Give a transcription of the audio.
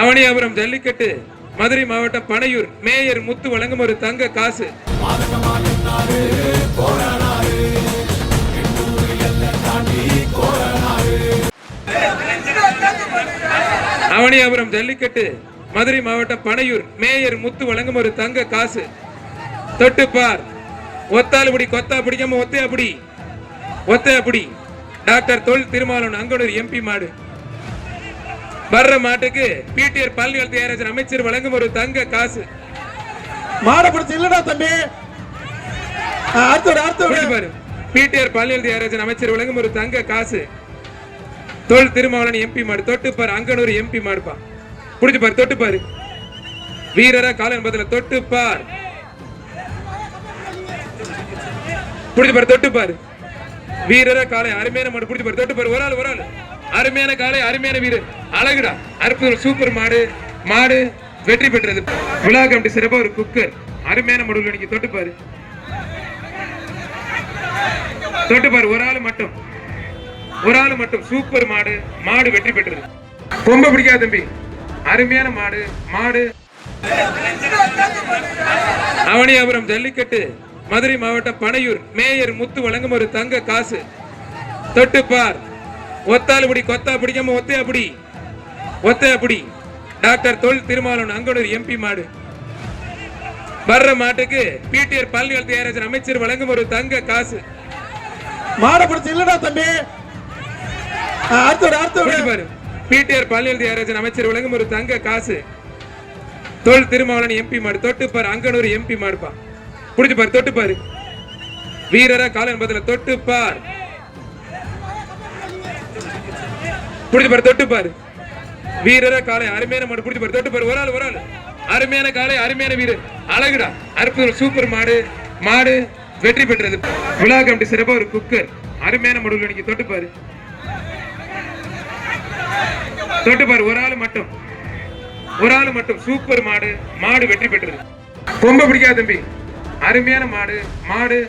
அவனியாபுரம் ஜல்லிக்கட்டு மதுரை மாவட்டம் பனையூர் மேயர் முத்து வழங்கும் ஒரு தங்க காசு. அவனியாபுரம் ஜல்லிக்கட்டு மதுரை மாவட்டம் பனையூர் மேயர் முத்து வழங்கும் ஒரு தங்க காசு. தொட்டுப்பார். ஒத்தாலுபடி கொத்தா பிடிக்காம ஒத்தையா பிடி ஒத்தையா பிடி டாக்டர் தொல் திருமாலன் அங்கனூர் எம்பி மாடு. வர்ற மாட்டுக்கு பிடிஆர் பள்ளிகள் தயாரிச்சர் அமைச்சர் வழங்கும் ஒரு தங்க காசு. மாட பிடிச்சி இல்லடா தம்பி. அடுத்து அடுத்து பாரு. பிடிஆர் பள்ளிகள் தயாரிச்சர் அமைச்சர் வழங்கும் ஒரு தங்க காசு. தொல் திருமாவளவன் எம்பி மாடு தொட்டு பாரு அங்கனூர் எம்பி மாடுப்பா. புடிச்சு பாரு தொட்டு பாரு. வீரரா காலன் பதில தொட்டு பார். புடிச்சு பாரு தொட்டு பாரு. வீரரா காலை அருமையான மாடு புடிச்சு பாரு தொட்டு பாரு. ஒரு ஆள் ஒரு ஆள். அருமையான காலை அருமையான வீடு. அழகுடா. அற்புதம். சூப்பர் மாடு. மாடு வெற்றி பெற்றது. விழா கமிட்டி சிறப்பா ஒரு குக்கர். அருமையான முடிவில் நீங்க தொட்டு பாரு ஒரு ஆள் மட்டும். ஒரு ஆள் மட்டும். சூப்பர் மாடு. மாடு வெற்றி பெற்றது. ரொம்ப பிடிக்காத தம்பி. அருமையான மாடு. மாடு. அவனியாபுரம் ஜல்லிக்கட்டு மதுரை மாவட்டம் பனையூர் மேயர் முத்து வழங்கும் ஒரு தங்க காசு. தொட்டு பார் ஒத்தாலுபடி கொத்தா பிடிக்காம ஒத்தையா பிடி ஒத்தையா பிடி டாக்டர் தொல் திருமாவளவன் அங்கனூர் எம்பி மாடு. வர்ற மாட்டுக்கு பிடிஆர் பள்ளிகள் தயாரிச்சர் அமைச்சர் வழங்கும் ஒரு தங்க காசு. மாட பிடிச்சி இல்லடா தம்பி. ஆ, அடுத்து விடு, அடுத்து விடு. புரிஞ்சு பாரு. பிடிஆர் பள்ளிகள் தயாரிச்சர் அமைச்சர் வழங்கும் ஒரு தங்க காசு. தொல் திருமாவளவன் எம்பி மாடு. தொட்டு பாரு அங்கனூர் எம்பி மாடுப்பா. புடிச்சு பாரு தொட்டு பாரு. வீரரா காலன் பதில தொட்டு புடிச்சு பாரு தொட்டு பாரு. வீரர காலை அருமையான மாடு புடிச்சு பாரு தொட்டு பாரு. ஒரு ஆள் ஒரு ஆள். அருமையான காலை அருமையான வீரர். அழகுடா. அற்புதம் சூப்பர் மாடு. மாடு வெற்றி பெற்றது. விழா கமிட்டி சிறப்பா ஒரு குக்கர். அருமையான மாடுகள் நீங்க தொட்டு பாரு. தொட்டு பாரு ஒரு ஆள் மட்டும். ஒரு ஆள் மட்டும். சூப்பர் மாடு. மாடு வெற்றி பெற்றது. ரொம்ப பிடிக்காது தம்பி. அருமையான மாடு. மாடு.